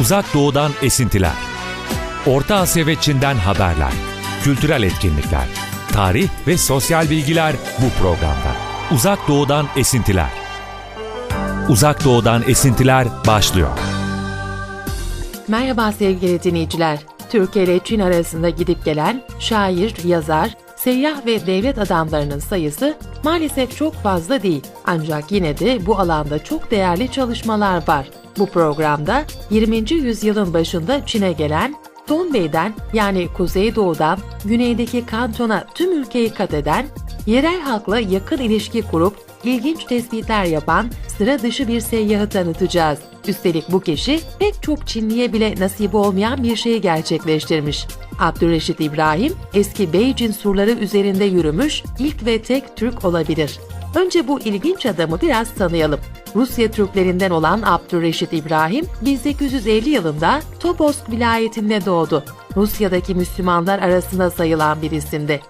Uzak Doğu'dan esintiler. Orta Asya ve Çin'den haberler. Kültürel etkinlikler. Tarih ve sosyal bilgiler bu programda. Uzak Doğu'dan esintiler. Uzak Doğu'dan esintiler başlıyor. Merhaba sevgili dinleyiciler. Türkiye ile Çin arasında gidip gelen şair, yazar, seyyah ve devlet adamlarının sayısı maalesef çok fazla değil. Ancak yine de bu alanda çok değerli çalışmalar var. Bu programda 20. yüzyılın başında Çin'e gelen Donbey'den yani Kuzeydoğu'dan güneydeki kantona tüm ülkeyi kat eden, yerel halkla yakın ilişki kurup ilginç tespitler yapan sıra dışı bir seyyahı tanıtacağız. Üstelik bu kişi pek çok Çinliye bile nasip olmayan bir şeyi gerçekleştirmiş. Abdülreşit İbrahim eski Beijing surları üzerinde yürümüş ilk ve tek Türk olabilir. Önce bu ilginç adamı biraz tanıyalım. Rusya Türklerinden olan Abdülreşit İbrahim 1850 yılında Tobolsk vilayetinde doğdu. Rusya'daki Müslümanlar arasında sayılan bir isimdi.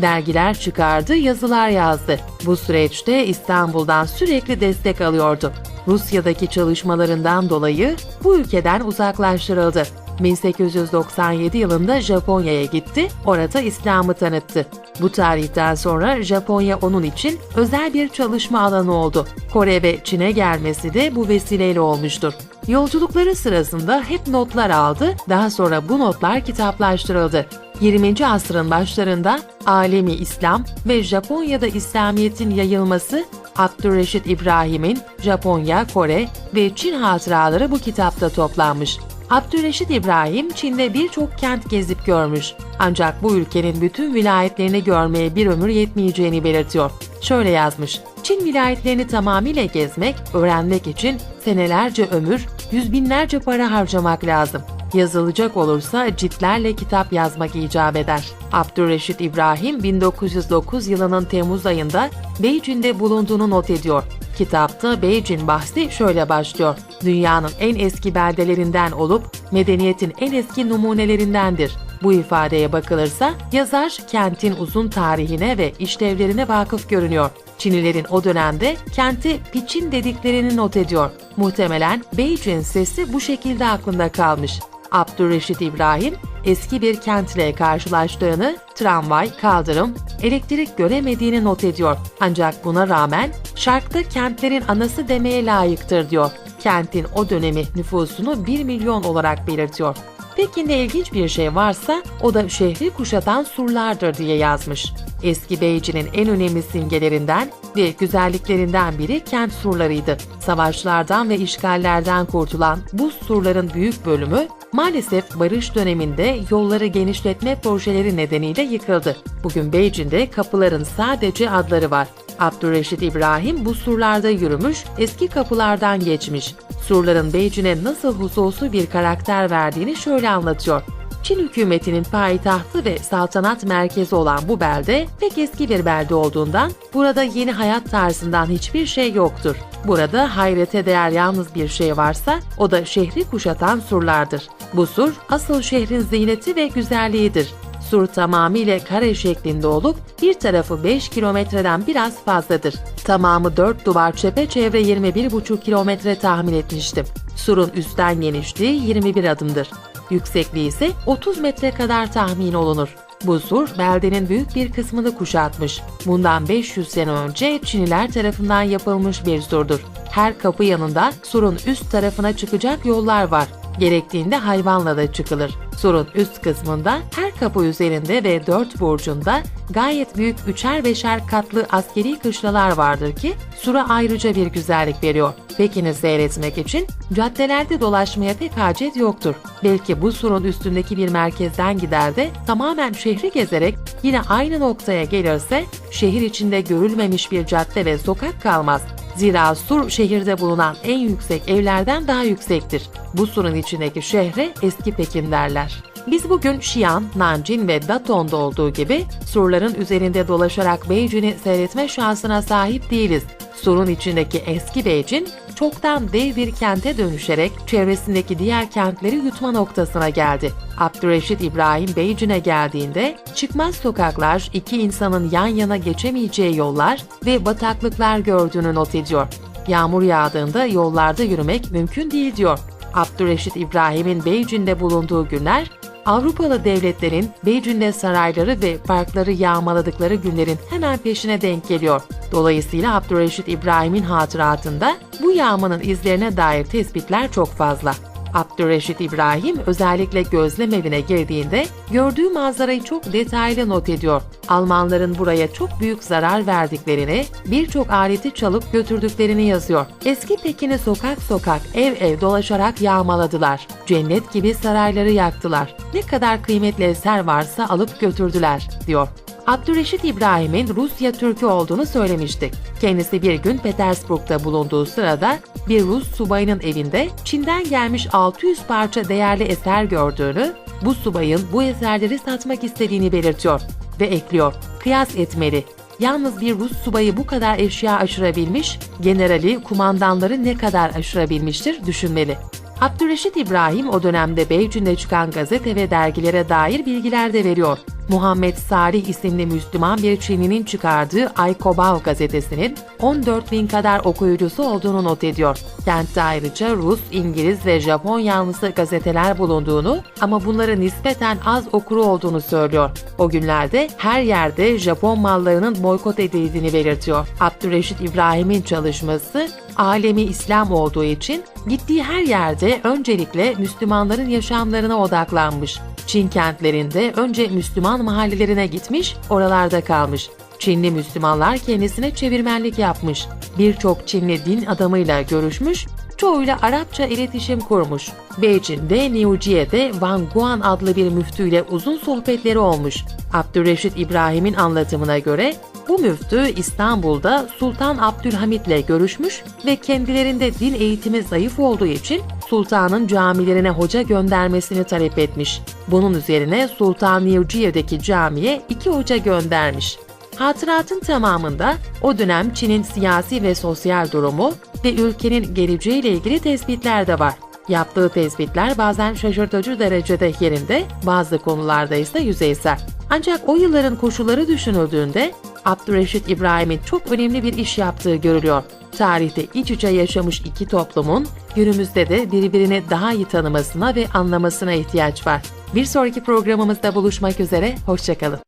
Dergiler çıkardı, yazılar yazdı. Bu süreçte İstanbul'dan sürekli destek alıyordu. Rusya'daki çalışmalarından dolayı bu ülkeden uzaklaştırıldı. 1897 yılında Japonya'ya gitti, orada İslam'ı tanıttı. Bu tarihten sonra Japonya onun için özel bir çalışma alanı oldu. Kore ve Çin'e gelmesi de bu vesileyle olmuştur. Yolculukları sırasında hep notlar aldı, daha sonra bu notlar kitaplaştırıldı. 20. asrın başlarında alemi İslam ve Japonya'da İslamiyet'in yayılması Abdülreşit İbrahim'in Japonya, Kore ve Çin hatıraları bu kitapta toplanmış. Abdülreşit İbrahim Çin'de birçok kent gezip görmüş. Ancak bu ülkenin bütün vilayetlerini görmeye bir ömür yetmeyeceğini belirtiyor. Şöyle yazmış. Çin vilayetlerini tamamıyla gezmek, öğrenmek için senelerce ömür, yüz binlerce para harcamak lazım. Yazılacak olursa ciltlerle kitap yazmak icap eder. Abdülreşit İbrahim 1909 yılının Temmuz ayında Beijing'de bulunduğunu not ediyor. Kitapta Beijing bahsi şöyle başlıyor. Dünyanın en eski beldelerinden olup medeniyetin en eski numunelerindendir. Bu ifadeye bakılırsa yazar kentin uzun tarihine ve işlevlerine vakıf görünüyor. Çinlilerin o dönemde kenti Piçin dediklerini not ediyor. Muhtemelen Beijing sesi bu şekilde aklında kalmış. Abdülreşit İbrahim eski bir kentle karşılaştığını, tramvay, kaldırım, elektrik göremediğini not ediyor. Ancak buna rağmen şarkta kentlerin anası demeye layıktır diyor. Kentin o dönemi nüfusunu 1 milyon olarak belirtiyor. Peki ne ilginç bir şey varsa o da şehri kuşatan surlardır diye yazmış. Eski Beijing'in en önemli simgelerinden ve güzelliklerinden biri kent surlarıydı. Savaşlardan ve işgallerden kurtulan bu surların büyük bölümü maalesef barış döneminde yolları genişletme projeleri nedeniyle yıkıldı. Bugün Beijing'de kapıların sadece adları var. Abdülreşit İbrahim bu surlarda yürümüş, eski kapılardan geçmiş. Surların Beijing'e nasıl hususi bir karakter verdiğini şöyle anlatıyor. Çin hükümetinin payitahtı ve saltanat merkezi olan bu belde pek eski bir belde olduğundan burada yeni hayat tarzından hiçbir şey yoktur. Burada hayrete değer yalnız bir şey varsa o da şehri kuşatan surlardır. Bu sur asıl şehrin ziyneti ve güzelliğidir. Sur tamamıyla kare şeklinde olup bir tarafı 5 kilometreden biraz fazladır. Tamamı 4 duvar çepeçevre 21,5 kilometre tahmin etmiştim. Surun üstten genişliği 21 adımdır. Yüksekliği ise 30 metre kadar tahmin olunur. Bu sur beldenin büyük bir kısmını kuşatmış. Bundan 500 sene önce Çiniler tarafından yapılmış bir surdur. Her kapı yanında surun üst tarafına çıkacak yollar var. Gerektiğinde hayvanla da çıkılır. Surun üst kısmında her kapı üzerinde ve dört burcunda gayet büyük üçer beşer katlı askeri kışlalar vardır ki sura ayrıca bir güzellik veriyor. Pekini seyretmek için caddelerde dolaşmaya pek hacet yoktur. Belki bu surun üstündeki bir merkezden gider de tamamen şehri gezerek yine aynı noktaya gelirse şehir içinde görülmemiş bir cadde ve sokak kalmaz. Zira sur şehirde bulunan en yüksek evlerden daha yüksektir. Bu surun içindeki şehre eski Pekin derler. Biz bugün Xi'an, Nanjing ve Daton'da olduğu gibi surların üzerinde dolaşarak Beijing'i seyretme şansına sahip değiliz. Surun içindeki eski Beijing çoktan dev bir kente dönüşerek çevresindeki diğer kentleri yutma noktasına geldi. Abdülreşit İbrahim Beijing'e geldiğinde çıkmaz sokaklar, iki insanın yan yana geçemeyeceği yollar ve bataklıklar gördüğünü not ediyor. Yağmur yağdığında yollarda yürümek mümkün değil diyor. Abdülreşit İbrahim'in Beycin'de bulunduğu günler, Avrupalı devletlerin Beycin'de sarayları ve parkları yağmaladıkları günlerin hemen peşine denk geliyor. Dolayısıyla Abdülreşit İbrahim'in hatıratında bu yağmanın izlerine dair tespitler çok fazla. Abdülreşit İbrahim özellikle gözlem evine girdiğinde gördüğü manzarayı çok detaylı not ediyor. Almanların buraya çok büyük zarar verdiklerini, birçok aleti çalıp götürdüklerini yazıyor. Eski Pekin'i sokak sokak, ev ev dolaşarak yağmaladılar. Cennet gibi sarayları yaktılar. Ne kadar kıymetli eser varsa alıp götürdüler, diyor. Abdülreşit İbrahim'in Rusya Türk'ü olduğunu söylemiştik. Kendisi bir gün Petersburg'da bulunduğu sırada bir Rus subayının evinde Çin'den gelmiş 600 parça değerli eser gördüğünü, bu subayın bu eserleri satmak istediğini belirtiyor ve ekliyor. Kıyas etmeli. Yalnız bir Rus subayı bu kadar eşya aşırabilmiş, generali, kumandanları ne kadar aşırabilmiştir düşünmeli. Abdülreşit İbrahim o dönemde Beycin'de çıkan gazete ve dergilere dair bilgiler de veriyor. Muhammed Salih isimli Müslüman bir Çinlinin çıkardığı Aykobav gazetesinin 14 bin kadar okuyucusu olduğunu not ediyor. Kentte ayrıca Rus, İngiliz ve Japon yanlısı gazeteler bulunduğunu ama bunların nispeten az okuru olduğunu söylüyor. O günlerde her yerde Japon mallarının boykot edildiğini belirtiyor. Abdülreşit İbrahim'in çalışması alemi İslam olduğu için gittiği her yerde öncelikle Müslümanların yaşamlarına odaklanmış. Çin kentlerinde önce Müslüman mahallelerine gitmiş, oralarda kalmış. Çinli Müslümanlar kendisine çevirmenlik yapmış. Birçok Çinli din adamıyla görüşmüş, çoğuyla Arapça iletişim kurmuş. Beijing'de Niujiye'de Wang Guan adlı bir müftüyle uzun sohbetleri olmuş. Abdülreşit İbrahim'in anlatımına göre bu müftü İstanbul'da Sultan Abdülhamit'le görüşmüş ve kendilerinde din eğitimi zayıf olduğu için sultanın camilerine hoca göndermesini talep etmiş. Bunun üzerine Sultan Niujiye'deki camiye iki hoca göndermiş. Hatıratın tamamında o dönem Çin'in siyasi ve sosyal durumu ve ülkenin geleceğiyle ilgili tespitler de var. Yaptığı tespitler bazen şaşırtıcı derecede yerinde, bazı konularda ise yüzeysel. Ancak o yılların koşulları düşünüldüğünde Abdülreşit İbrahim'in çok önemli bir iş yaptığı görülüyor. Tarihte iç içe yaşamış iki toplumun günümüzde de birbirini daha iyi tanımasına ve anlamasına ihtiyaç var. Bir sonraki programımızda buluşmak üzere, hoşçakalın.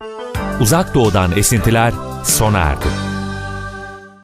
Uzak Doğu'dan esintiler sona erdi.